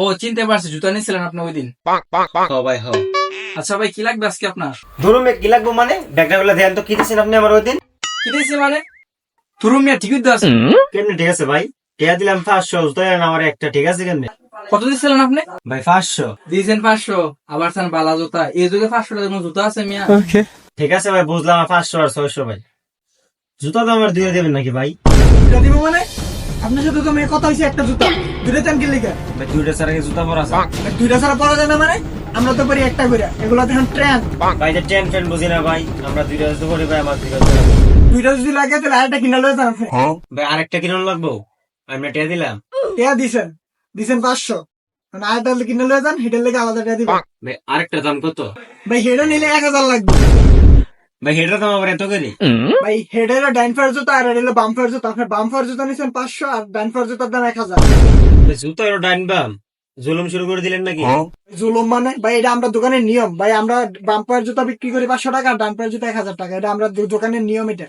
ও চিনতে পারছি জুতা নিয়েছিলেন আপনি ওই দিন। ভাই হ আচ্ছা ভাই কি লাগবে আজকে আপনার? ধরুন কি লাগবো মানে? ব্যাগটা ধ্যান তো কি দিয়েছেন আপনি আমার ওই দিন? কি দিয়েছে মানে? তুরুম মিয়া ঠিকই তো আছে। কেমনি ঠিক আছে ভাই? টিয়া দিলাম পাঁচশো তো আমার একটা ঠিক আছে কেমনি? কত দিচ্ছিলেন আপনি? ভাই পাঁচশো। দিয়েছেন পাঁচশো। আবার চান বালা জুতা। এই যুগে পাঁচশো টাকার কোনো জুতা আছে মিয়া? ঠিক আছে ভাই বুঝলাম পাঁচশো আর ছয়শো ভাই। জুতা তো আমার দিয়ে দেবেন নাকি ভাই? দিব মানে? আপনার সাথে তো মেয়ে কথা হয়েছে একটা জুতা। দুটা চান কি লিখা ভাই দুইটা ছাড়া কি জুতা পরা আছে? দুইটা ছাড়া পরা যায় না মানে? আমরা তো পারি একটা করে এগুলো দেখেন ট্রেন ভাই যে টেন ফ্যান বুঝি না ভাই। আমরা দুইটা জুতো করি ভাই আমার দুইটা দুইটা যদি লাগে তাহলে আরেকটা কিনা লয়ে যান আপনি। ভাই আরেকটা কিনুন লাগবো? আমি টিয়া দিলাম। টেয়া দিছেন। দিছেন পাঁচশো। মানে আরেকটা কিনে লয়ে যান হেটার লেগে আলাদা টেয়া দিবেন ভাই আরেকটা দাম কত? ভাই হেডে নিলে এক হাজার লাগবে। ভাই হেডটা দাম আবার এত করি ভাই হেডের ডাইন ফার জুতা আর হেডের বাম ফার জুতা। আপনার বাম ফার জুতা নিছেন পাঁচশো আর ডাইন ফার জুতার দাম এক হাজার। জুতো আর ডাইন বাম। জুলুম শুরু করে দিলেন নাকি? জুলুম মানে? ভাই এটা আমরা দোকানের নিয়ম। ভাই আমরা বাম পায়ের জুতা বিক্রি করি পাঁচশো টাকা আর ডান পায়ের জুতা এক হাজার টাকা। এটা আমরা দোকানের নিয়ম এটা।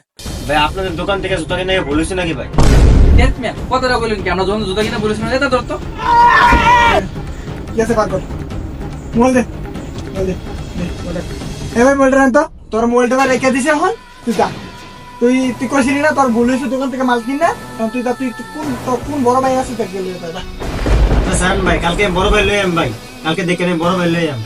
ভাই আপনাদের দোকান থেকে জুতো কিনে বলেছি নাকি ভাই? কথাটা বললেন কি? আমরা যখন জুতা কিনা বলেছিলাম এটা ধরতো ঠিক আছে বার কর। মোবাইল দে। মোবাইল দে দে, মোবাইলটা। এ ভাই মোবাইলটা রাখ তো। তোর মোবাইলটা রেখে দিছে এখন? তুই যা। তুই তুই কইছিলি না তোর ভুল হয়েছে দোকান থেকে মাল কিনা কারণ তুই তা তুই তুই কোন তোর কোন বড় ভাই আছে তাকে লিয়ে দাদা আচ্ছা স্যার ভাই কালকে বড় ভাই লই আম ভাই। কালকে দেখে নে বড় ভাই লই আম।